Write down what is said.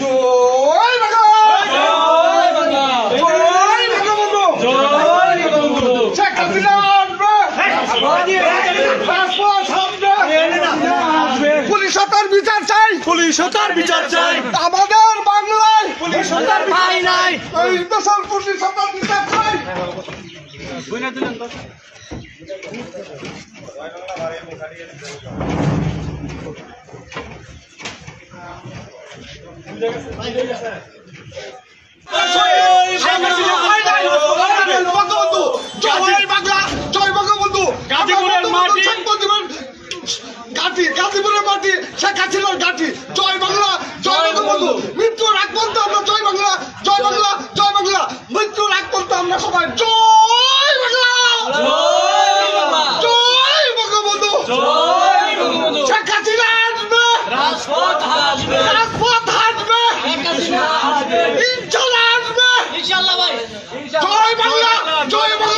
জয় বাংলা জয় বঙ্গবন্ধু শেখ হাসিনা আসবে। রাজপথ আসবে। পুলিশ হত্যার বিচার চাই। পুলিশ তার বিচার চাই। আমাদের বাংলায় পুলিশ বিচার নাই এই দেশের পুলিশ হত্যার বিচার চাই। জয় বাংলা জয় বঙ্গবন্ধু গাজীপুরের মাটি। শেখ মুজিবের ঘাটি গাজীপুরের মাটি শেখ হাসিনার ঘাটি। জয় বাংলা জয় বঙ্গবন্ধু। মৃত্যুর আগ পর্যন্ত আমরা জয় বাংলা জয় বাংলা জয় বাংলা। মৃত্যুর আগ পর্যন্ত আমরা সবাই জয় জয় বাংলা জয় বাংলা।